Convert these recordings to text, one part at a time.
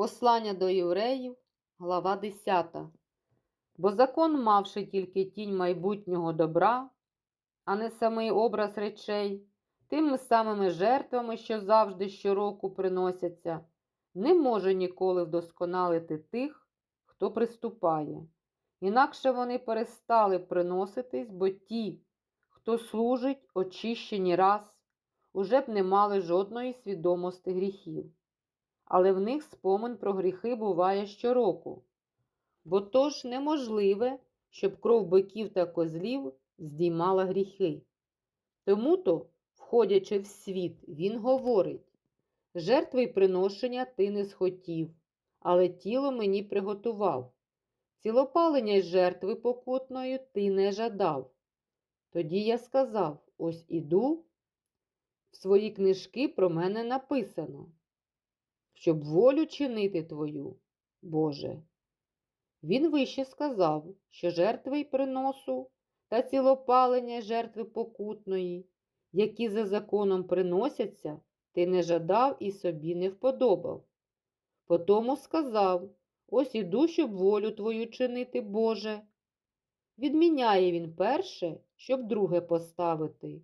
Послання до євреїв, глава 10. Бо закон, мавши тільки тінь майбутнього добра, а не самий образ речей, тими самими жертвами, що завжди щороку приносяться, не може ніколи вдосконалити тих, хто приступає. Інакше вони перестали приноситись, бо ті, хто служить, очищені раз, уже б не мали жодної свідомості гріхів але в них спомин про гріхи буває щороку. Бо то неможливе, щоб кров биків та козлів здіймала гріхи. Тому то, входячи в світ, він говорить жертви й приношення ти не схотів, але тіло мені приготував. Цілопалення й жертви покутної ти не жадав. Тоді я сказав: ось іду, в свої книжки про мене написано щоб волю чинити Твою, Боже. Він вище сказав, що жертви й приносу та цілопалення жертви покутної, які за законом приносяться, ти не жадав і собі не вподобав. Потому сказав ось іду, щоб волю Твою чинити, Боже. Відміняє він перше, щоб друге поставити.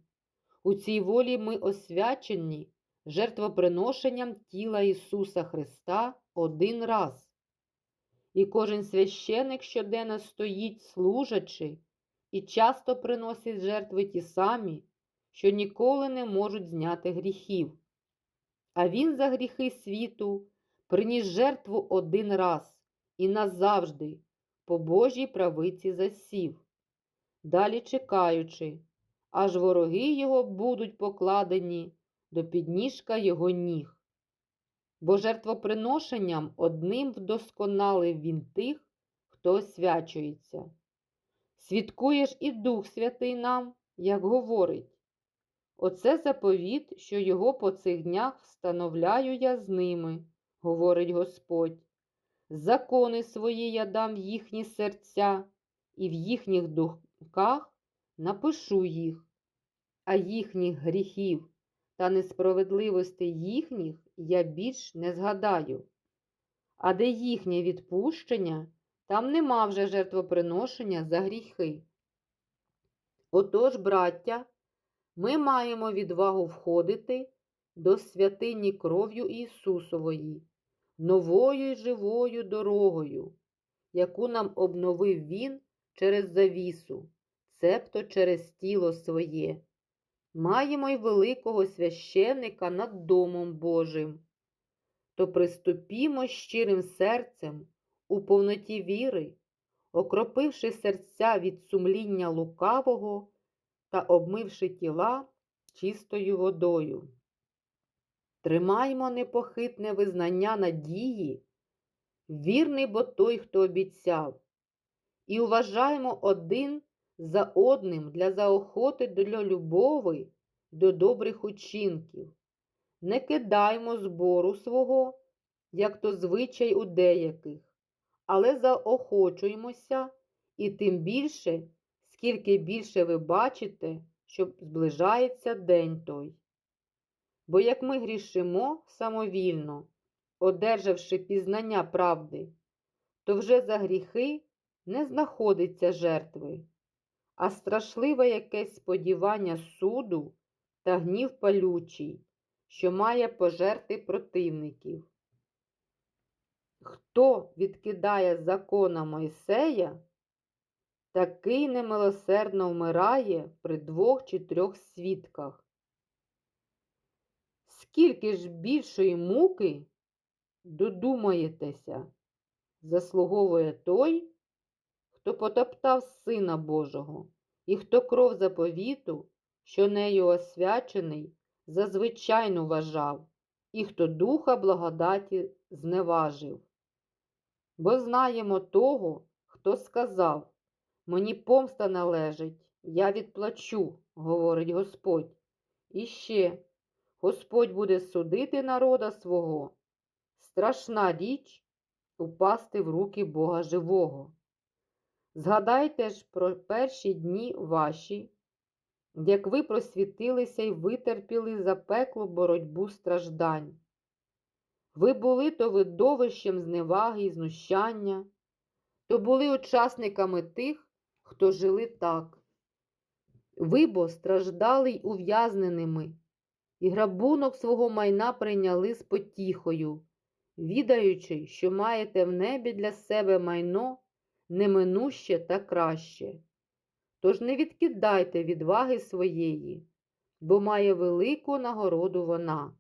У цій волі ми освячені жертвоприношенням тіла Ісуса Христа один раз. І кожен священик щоденно стоїть, служачи, і часто приносить жертви ті самі, що ніколи не можуть зняти гріхів. А Він за гріхи світу приніс жертву один раз і назавжди по Божій правиці засів, далі чекаючи, аж вороги його будуть покладені до підніжка його ніг. Бо жертвоприношенням одним вдосконалив він тих, хто освячується. Свідкуєш і Дух Святий нам, як говорить. Оце заповіт, що його по цих днях встановляю я з ними, говорить Господь. Закони свої я дам в їхні серця, і в їхніх думках напишу їх, а їхніх гріхів та несправедливостей їхніх я більш не згадаю. А де їхнє відпущення, там нема вже жертвоприношення за гріхи. Отож, браття, ми маємо відвагу входити до святині кров'ю Ісусової, новою й живою дорогою, яку нам обновив Він через завісу, цебто через тіло своє маємо й великого священника над Домом Божим. То приступімо щирим серцем у повноті віри, окропивши серця від сумління лукавого та обмивши тіла чистою водою. Тримаймо непохитне визнання надії, вірний бо той, хто обіцяв, і уважаємо один за одним для заохоти для любови до добрих учинків. Не кидаймо збору свого, як то звичай у деяких, але заохочуємося і тим більше, скільки більше ви бачите, що зближається день той. Бо як ми грішимо самовільно, одержавши пізнання правди, то вже за гріхи не знаходиться жертви а страшливе якесь сподівання суду та гнів палючий, що має пожерти противників. Хто відкидає закона Мойсея, такий немилосердно вмирає при двох чи трьох свідках. Скільки ж більшої муки, додумаєтеся, заслуговує той, хто потоптав Сина Божого, і хто кров заповіту, що нею освячений, зазвичайно вважав, і хто духа благодаті зневажив. Бо знаємо того, хто сказав Мені помста належить, я відплачу, говорить Господь. І ще Господь буде судити народа свого. Страшна річ упасти в руки Бога живого. Згадайте ж про перші дні ваші, як ви просвітилися і витерпіли запеклу боротьбу страждань. Ви були то видовищем зневаги і знущання, то були учасниками тих, хто жили так. Ви бо страждали й ув'язненими, і грабунок свого майна прийняли з потіхою, відаючи, що маєте в небі для себе майно неминуще та краще. Тож не відкидайте відваги своєї, бо має велику нагороду вона,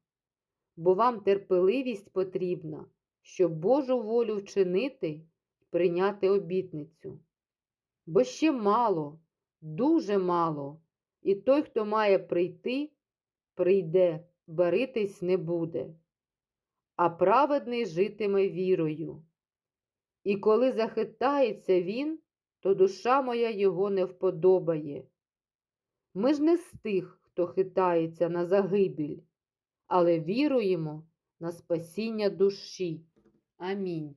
бо вам терпеливість потрібна, щоб Божу волю вчинити прийняти обітницю. Бо ще мало, дуже мало, і той, хто має прийти, прийде, баритись не буде, а праведний житиме вірою. І коли захитається він, то душа моя його не вподобає. Ми ж не з тих, хто хитається на загибіль, але віруємо на спасіння душі. Амінь.